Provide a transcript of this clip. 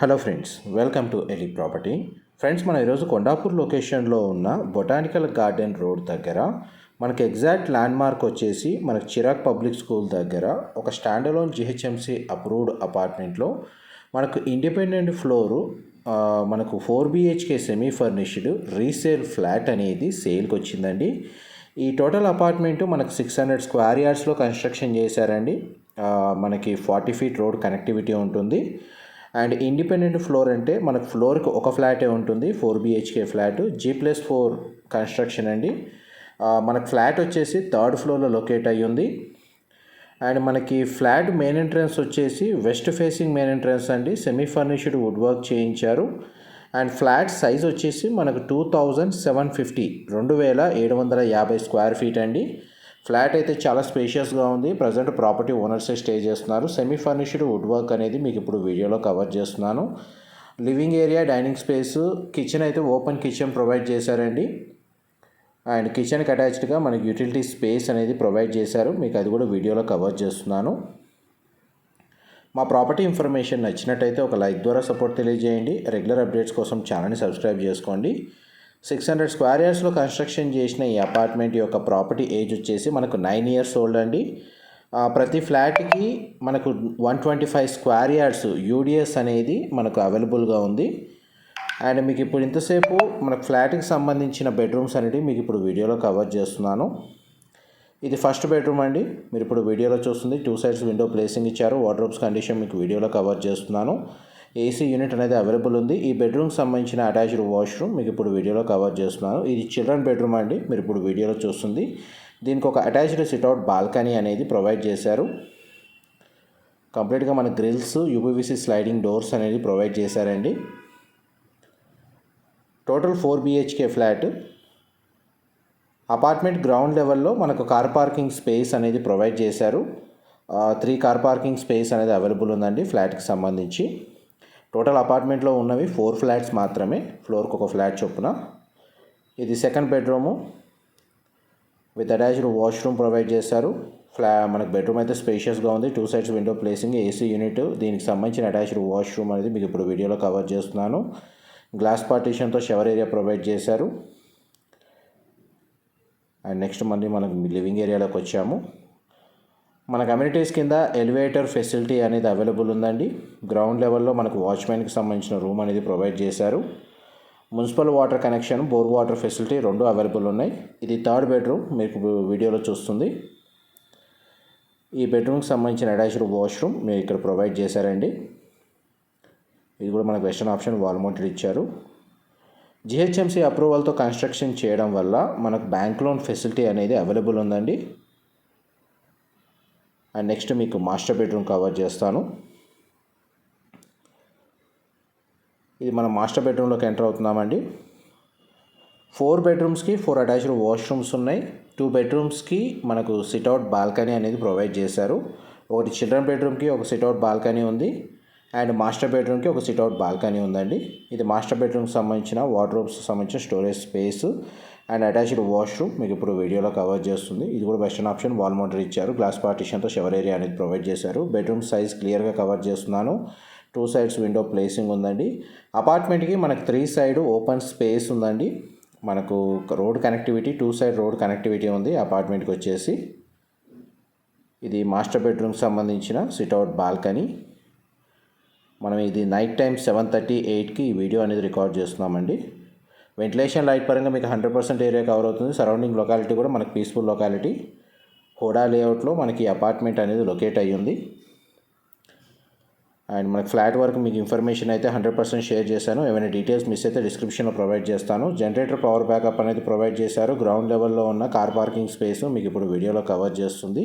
Hello friends welcome to ఎలి property. Friends మనం ఈరోజు కొండాపూర్ లొకేషన్లో ఉన్న బొటానికల్ గార్డెన్ రోడ్ దగ్గర మనకి ఎగ్జాక్ట్ ల్యాండ్ మార్క్ వచ్చేసి మనకి చిరాక్ పబ్లిక్ స్కూల్ దగ్గర ఒక స్టాండలోన్ జిహెచ్ఎంసీ అప్రూవ్డ్ అపార్ట్మెంట్లో మనకు ఇండిపెండెంట్ ఫ్లోరు మనకు four BHK semi furnished resale flat అనేది సేల్కి వచ్చిందండి. ఈ టోటల్ అపార్ట్మెంట్ మనకు సిక్స్ హండ్రెడ్ స్క్వేర్ యార్డ్స్లో కన్స్ట్రక్షన్ చేశారండి. మనకి ఫార్టీ ఫీట్ రోడ్ కనెక్టివిటీ ఉంటుంది. అండ్ ఇండిపెండెంట్ ఫ్లోర్ అంటే మనకు ఫ్లోర్కి ఒక ఫ్లాటే ఉంటుంది four BHK flat G plus four construction అండి. మనకు ఫ్లాట్ వచ్చేసి థర్డ్ ఫ్లోర్లో లొకేట్ అయ్యి ఉంది. అండ్ మనకి ఫ్లాట్ మెయిన్ ఎంట్రన్స్ వచ్చేసి వెస్ట్ ఫేసింగ్ మెయిన్ ఎంట్రన్స్ అండి. సెమీ ఫర్నిష్డ్ వుడ్ వర్క్ చేయించారు. అండ్ ఫ్లాట్ సైజ్ వచ్చేసి మనకు టూ థౌజండ్ సెవెన్ ఫిఫ్టీ రెండు వేల ఏడు వందల యాభై స్క్వేర్ ఫీట్ అండి. ఫ్లాట్ అయితే చాలా స్పేషియస్గా ఉంది. ప్రజెంట్ ప్రాపర్టీ ఓనర్సే స్టే చేస్తున్నారు. సెమీ ఫర్నిష్డ్ వుడ్ వర్క్ అనేది మీకు ఇప్పుడు వీడియోలో కవర్ చేస్తున్నాను. Living area dining space kitchen అయితే ఓపెన్ కిచెన్ ప్రొవైడ్ చేశారండి. అండ్ కిచెన్కి అటాచ్డ్గా మనకి యూటిలిటీ స్పేస్ అనేది ప్రొవైడ్ చేశారు. మీకు అది కూడా వీడియోలో కవర్ చేస్తున్నాను. మా ప్రాపర్టీ ఇన్ఫర్మేషన్ నచ్చినట్టయితే ఒక లైక్ ద్వారా సపోర్ట్ తెలియజేయండి. రెగ్యులర్ అప్డేట్స్ కోసం ఛానల్ని సబ్స్క్రైబ్ చేసుకోండి. సిక్స్ హండ్రెడ్ స్క్వేర్ ఇయర్స్లో కన్స్ట్రక్షన్ చేసిన ఈ అపార్ట్మెంట్ యొక్క ప్రాపర్టీ ఏజ్ వచ్చేసి మనకు నైన్ ఇయర్స్ ఓల్డ్ అండి. ప్రతి ఫ్లాట్కి మనకు one twenty five square yards UDS అనేది మనకు అవైలబుల్గా ఉంది. అండ్ మీకు ఇప్పుడు ఇంతసేపు మనకు ఫ్లాట్కి సంబంధించిన బెడ్రూమ్స్ అనేవి మీకు ఇప్పుడు వీడియోలో కవర్ చేస్తున్నాను. ఇది ఫస్ట్ బెడ్రూమ్ అండి. మీరు ఇప్పుడు వీడియోలో చూస్తుంది టూ సైడ్స్ విండో ప్లేసింగ్ ఇచ్చారు వార్డ్రోబ్స్ కండిషన్ మీకు వీడియోలో కవర్ చేస్తున్నాను. ఏసీ యూనిట్ అనేది అవైలబుల్ ఉంది. ఈ బెడ్రూమ్కి సంబంధించిన అటాచ్డ్ వాష్రూమ్ మీకు ఇప్పుడు వీడియోలో కవర్ చేస్తున్నాను. ఇది చిల్డ్రన్ బెడ్రూమ్ అండి. మీరు ఇప్పుడు వీడియోలో చూస్తుంది. దీనికి ఒక అటాచ్డ్ సిట్అవుట్ బాల్కనీ అనేది ప్రొవైడ్ చేశారు. కంప్లీట్గా మన గ్రిల్స్ యూపీవీసీ స్లైడింగ్ డోర్స్ అనేది ప్రొవైడ్ చేశారండి. Total four BHK flat apartment ground లెవెల్లో మనకు కార్ పార్కింగ్ స్పేస్ అనేది ప్రొవైడ్ చేశారు. త్రీ కార్ పార్కింగ్ స్పేస్ అనేది అవైలబుల్ ఉందండి ఫ్లాట్కి సంబంధించి. టోటల్ అపార్ట్మెంట్లో ఉన్నవి ఫోర్ ఫ్లాట్స్ మాత్రమే. ఫ్లోర్కి ఒక ఫ్లాట్ చొప్పున. ఇది second bedroom with attached washroom provide చేశారు. ఫ్లా మనకు బెడ్రూమ్ అయితే స్పేషియస్గా ఉంది. Two sides window placing AC unit దీనికి సంబంధించిన అటాచ్డ్ వాష్రూమ్ అనేది మీకు ఇప్పుడు వీడియోలో కవర్ చేస్తున్నాను. గ్లాస్ పార్టీషన్తో షవర్ ఏరియా ప్రొవైడ్ చేశారు. అండ్ నెక్స్ట్ మళ్ళీ మనకు లివింగ్ ఏరియాలోకి వచ్చాము. మన కమ్యూనిటీస్ కింద ఎలివేటర్ ఫెసిలిటీ అనేది అవైలబుల్ ఉందండి. గ్రౌండ్ లెవెల్లో మనకు వాచ్మెన్కి సంబంధించిన రూమ్ అనేది ప్రొవైడ్ చేశారు. Municipal water connection bore water facility రెండు అవైలబుల్ ఉన్నాయి. ఇది థర్డ్ బెడ్రూమ్ మీకు వీడియోలో చూస్తుంది. ఈ బెడ్రూమ్కి సంబంధించిన అటాచ్డ్ వాష్రూమ్ మీరు ఇక్కడ ప్రొవైడ్ చేశారండి. ఇది కూడా మనకు వెస్టర్న్ ఆప్షన్ వాల్ మౌంటెడ్ ఇచ్చారు. జిహెచ్ఎంసీ అప్రూవల్తో కన్స్ట్రక్షన్ చేయడం వల్ల మనకు బ్యాంక్ లోన్ ఫెసిలిటీ అనేది అవైలబుల్ ఉందండి. అండ్ నెక్స్ట్ మీకు మాస్టర్ బెడ్రూమ్ కవర్ చేస్తాను. ఇది మనం మాస్టర్ బెడ్రూమ్లోకి ఎంటర్ అవుతున్నామండి. ఫోర్ బెడ్రూమ్స్కి ఫోర్ అటాచ్డ్ వాష్రూమ్స్ ఉన్నాయి. టూ బెడ్రూమ్స్కి మనకు సిట్అవుట్ బాల్కనీ అనేది ప్రొవైడ్ చేశారు. ఒకటి చిల్డ్రన్ బెడ్రూమ్కి ఒక సిట్అవుట్ బాల్కనీ ఉంది. అండ్ మాస్టర్ బెడ్రూమ్కి ఒక సిట్అవుట్ బాల్కనీ ఉందండి. ఇది మాస్టర్ బెడ్రూమ్కి సంబంధించిన వార్డ్రోబ్స్ సంబంధించిన storage space and attached washroom మీకు ఇప్పుడు వీడియోలో కవర్ చేస్తుంది. ఇది కూడా వెస్టర్న్ ఆప్షన్ వాల్ మౌంటర్ ఇచ్చారు. గ్లాస్ పార్టీషన్తో షవర్ ఏరియా అనేది ప్రొవైడ్ చేశారు. బెడ్రూమ్ సైజ్ క్లియర్గా కవర్ చేస్తున్నాను. టూ సైడ్స్ విండో ప్లేసింగ్ ఉందండి. అపార్ట్మెంట్కి మనకు త్రీ సైడ్ ఓపెన్ స్పేస్ ఉందండి. మనకు road connectivity two side road connectivity ఉంది అపార్ట్మెంట్కి వచ్చేసి. ఇది మాస్టర్ బెడ్రూమ్కి సంబంధించిన సిట్అవుట్ బాల్కనీ. మనం ఇది నైట్ టైం సెవెన్ థర్టీ ఎయిట్కి ఈ వీడియో అనేది రికార్డ్ చేస్తున్నామండి. వెంటిలేషన్ లైట్ పరంగా మీకు హండ్రెడ్ పర్సెంట్ ఏరియా కవర్ అవుతుంది. సరౌండింగ్ లొకాలిటీ కూడా మనకి పీస్ఫుల్ లొకాలిటీ హోడా లేఅవుట్లో మనకి అపార్ట్మెంట్ అనేది లొకేట్ అయ్యి ఉంది అండ్ మనకి ఫ్లాట్ వరకు మీకు ఇన్ఫర్మేషన్ అయితే హండ్రెడ్ పర్సెంట్ షేర్ చేశాను. ఏమైనా డీటెయిల్స్ మిస్ అయితే డిస్క్రిప్షన్లో ప్రొవైడ్ చేస్తాను. జనరేటర్ పవర్ బ్యాకప్ అనేది ప్రొవైడ్ చేశారు. గ్రౌండ్ లెవెల్లో ఉన్న కార్ పార్కింగ్ స్పేస్ మీకు ఇప్పుడు వీడియోలో కవర్ చేస్తుంది.